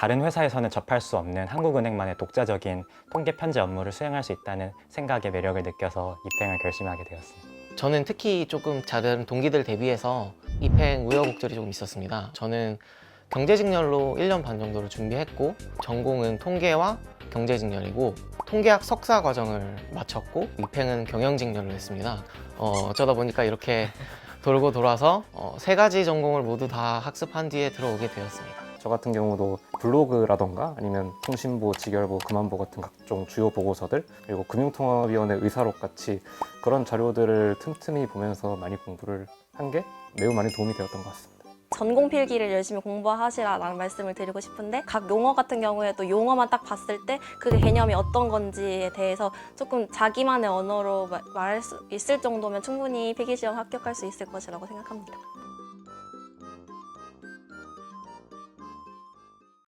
다른 회사에서는 접할 수 없는 한국은행만의 독자적인 통계 편제 업무를 수행할 수 있다는 생각에 매력을 느껴서 입행을 결심하게 되었습니다. 저는 특히 조금 다른 동기들 대비해서 입행 우여곡절이 조금 있었습니다. 저는 경제직렬로 1년 반 정도를 준비했고 전공은 통계와 경제직렬이고 통계학 석사 과정을 마쳤고 입행은 경영직렬로 했습니다. 어, 어쩌다 보니까 이렇게 돌고 돌아서 어, 세 가지 전공을 모두 다 학습한 뒤에 들어오게 되었습니다. 저 같은 경우도 블로그라던가 아니면 통신부, 직결부, 금안부 같은 각종 주요 보고서들 그리고 금융통화위원회 의사록 같이 그런 자료들을 틈틈이 보면서 많이 공부를 한 게 매우 많이 도움이 되었던 것 같습니다. 전공 필기를 열심히 공부하시라라는 말씀을 드리고 싶은데 각 용어 같은 경우에도 용어만 딱 봤을 때 그 개념이 어떤 건지에 대해서 조금 자기만의 언어로 마- 말할 수 있을 정도면 충분히 필기 시험 합격할 수 있을 것이라고 생각합니다.